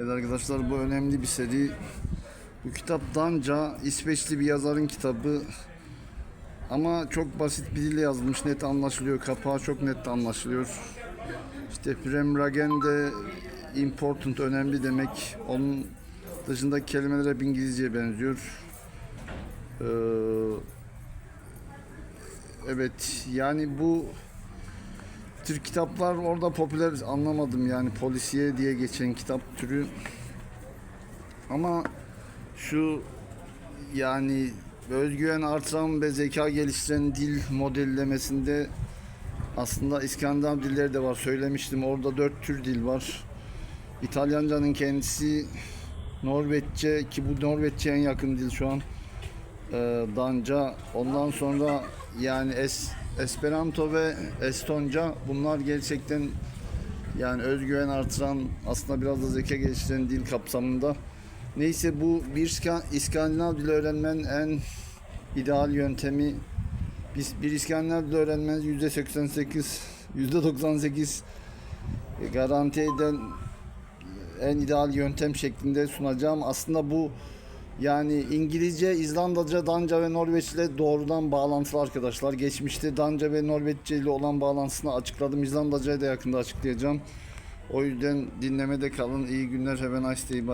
Evet arkadaşlar bu önemli bir seri. Bu kitap Danca, İsveçli bir yazarın kitabı. Ama çok basit bir dille yazılmış, net anlaşılıyor. Kapağı çok net anlaşılıyor. İşte Fremragen de important, önemli demek. Onun dışındaki kelimeler hep İngilizceye benziyor. Ee, evet, yani bu tür kitaplar orada popüler anlamadım yani polisiye diye geçen kitap türü. Ama şu yani özgüven artıran ve zeka geliştiren dil modellemesinde aslında İskandinav dilleri de var. Söylemiştim orada dört tür dil var. İtalyancanın kendisi Norveççe ki bu Norveççe en yakın dil şu an. Ee, Danca. Ondan sonra yani es, Esperanto ve Estonca bunlar gerçekten yani özgüven artıran aslında biraz da zeka geliştiren dil kapsamında. Neyse bu bir İska- İskandinav dili öğrenmenin en ideal yöntemi biz bir İskandinav dili öğrenmeniz yüzde 88 yüzde 98 garanti eden en ideal yöntem şeklinde sunacağım. Aslında bu yani İngilizce, İzlandaca, Danca ve Norveççe ile doğrudan bağlantılı arkadaşlar. Geçmişte Danca ve Norveççe ile olan bağlantısını açıkladım. İzlandaca'yı da yakında açıklayacağım. O yüzden dinlemede kalın. İyi günler. Have a nice day. Bye.